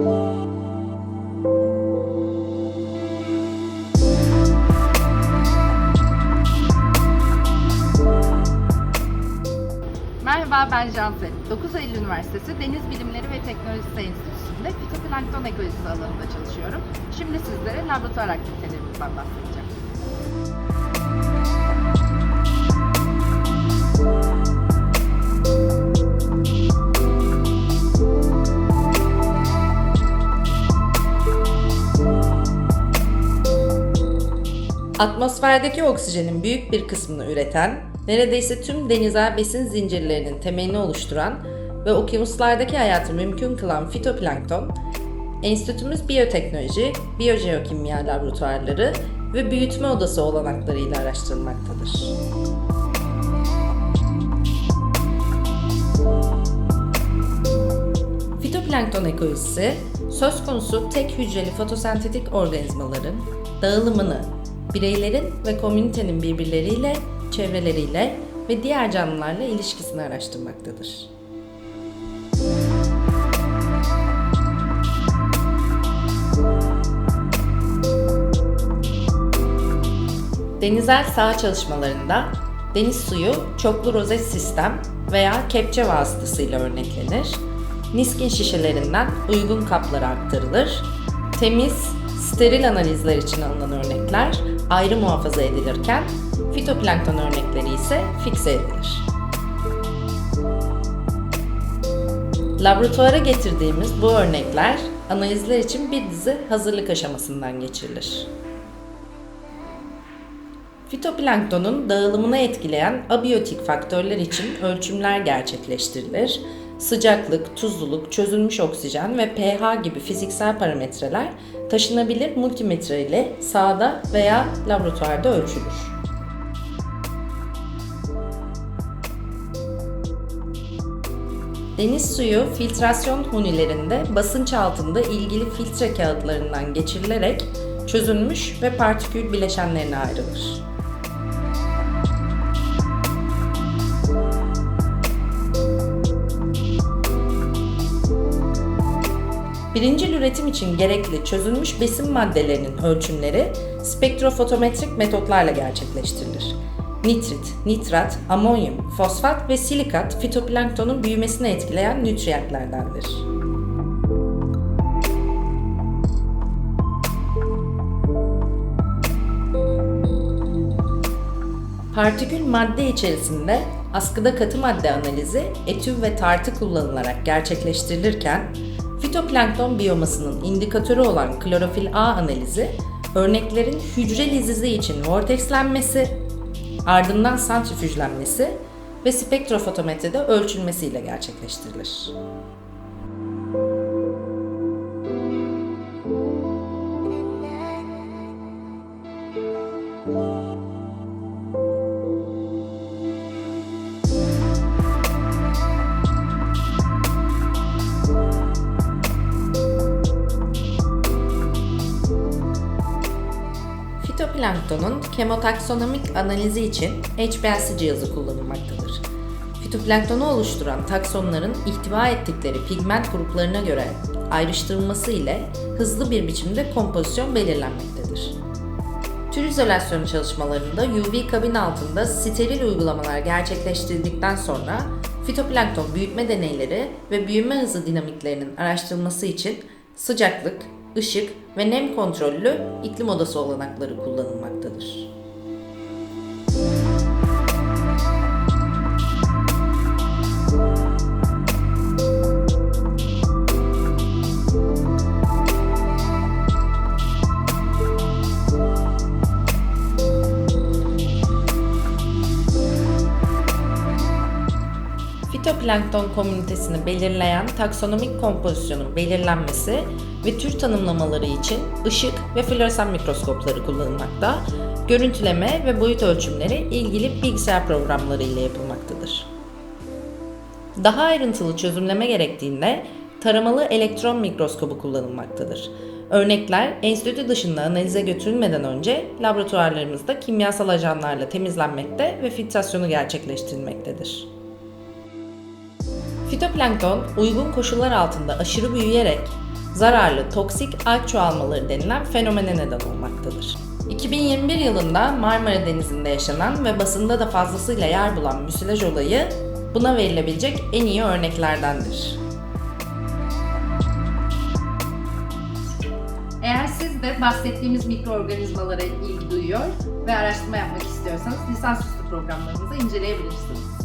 Merhaba ben Canset. 9 Eylül Üniversitesi Deniz Bilimleri ve Teknolojisi Enstitüsü'nde fitoplankton ekolojisi alanında çalışıyorum. Şimdi sizlere laboratuvar aktivitelerimizden bahsedeceğim. Atmosferdeki oksijenin büyük bir kısmını üreten, neredeyse tüm denizel besin zincirlerinin temelini oluşturan ve okyanuslardaki hayatı mümkün kılan fitoplankton, enstitümüz biyoteknoloji, biyojeokimya laboratuvarları ve büyütme odası olanaklarıyla araştırılmaktadır. Fitoplankton ekolojisi, söz konusu tek hücreli fotosentetik organizmaların dağılımını, bireylerin ve komünitenin birbirleriyle, çevreleriyle ve diğer canlılarla ilişkisini araştırmaktadır. Denizel saha çalışmalarında deniz suyu çoklu rozet sistem veya kepçe vasıtasıyla örneklenir. Niskin şişelerinden uygun kaplara aktarılır. Temiz, steril analizler için alınan örnekler ayrı muhafaza edilirken fitoplankton örnekleri ise fikse edilir. Laboratuvara getirdiğimiz bu örnekler analizler için bir dizi hazırlık aşamasından geçirilir. Fitoplanktonun dağılımını etkileyen abiyotik faktörler için ölçümler gerçekleştirilir. Sıcaklık, tuzluluk, çözülmüş oksijen ve pH gibi fiziksel parametreler taşınabilir multimetre ile sahada veya laboratuvarda ölçülür. Deniz suyu filtrasyon hunilerinde basınç altında ilgili filtre kağıtlarından geçirilerek çözülmüş ve partikül bileşenlerine ayrılır. Birincil üretim için gerekli çözülmüş besin maddelerinin ölçümleri spektrofotometrik metotlarla gerçekleştirilir. Nitrit, nitrat, amonyum, fosfat ve silikat fitoplanktonun büyümesini etkileyen nütriyentlerdendir. Partikül madde içerisinde askıda katı madde analizi etü ve tartı kullanılarak gerçekleştirilirken fitoplankton biyomasının indikatörü olan klorofil A analizi örneklerin hücre lizizi için vortexlenmesi, ardından santrifüjlenmesi ve spektrofotometrede ölçülmesiyle gerçekleştirilir. Fitoplanktonun kemotaksonomik analizi için HPLC cihazı kullanılmaktadır. Fitoplanktonu oluşturan taksonların ihtiva ettikleri pigment gruplarına göre ayrıştırılması ile hızlı bir biçimde kompozisyon belirlenmektedir. Tür izolasyonu çalışmalarında UV kabin altında steril uygulamalar gerçekleştirildikten sonra fitoplankton büyütme deneyleri ve büyüme hızı dinamiklerinin araştırılması için sıcaklık, ışık ve nem kontrollü iklim odası olanakları kullanılmaktadır. Fitoplankton komünitesini belirleyen taksonomik kompozisyonun belirlenmesi ve tür tanımlamaları için ışık ve floresan mikroskopları kullanılmakta, görüntüleme ve boyut ölçümleri ilgili bilgisayar programları ile yapılmaktadır. Daha ayrıntılı çözümleme gerektiğinde taramalı elektron mikroskobu kullanılmaktadır. Örnekler enstitü dışında analize götürülmeden önce laboratuvarlarımızda kimyasal ajanlarla temizlenmekte ve filtrasyonu gerçekleştirilmektedir. Fitoplankton uygun koşullar altında aşırı büyüyerek zararlı toksik alg çoğalmaları denilen fenomene neden olmaktadır. 2021 yılında Marmara Denizi'nde yaşanan ve basında da fazlasıyla yer bulan müsilaj olayı buna verilebilecek en iyi örneklerdendir. Eğer siz de bahsettiğimiz mikroorganizmalara ilgi duyuyor ve araştırma yapmak istiyorsanız lisansüstü programlarımızı inceleyebilirsiniz.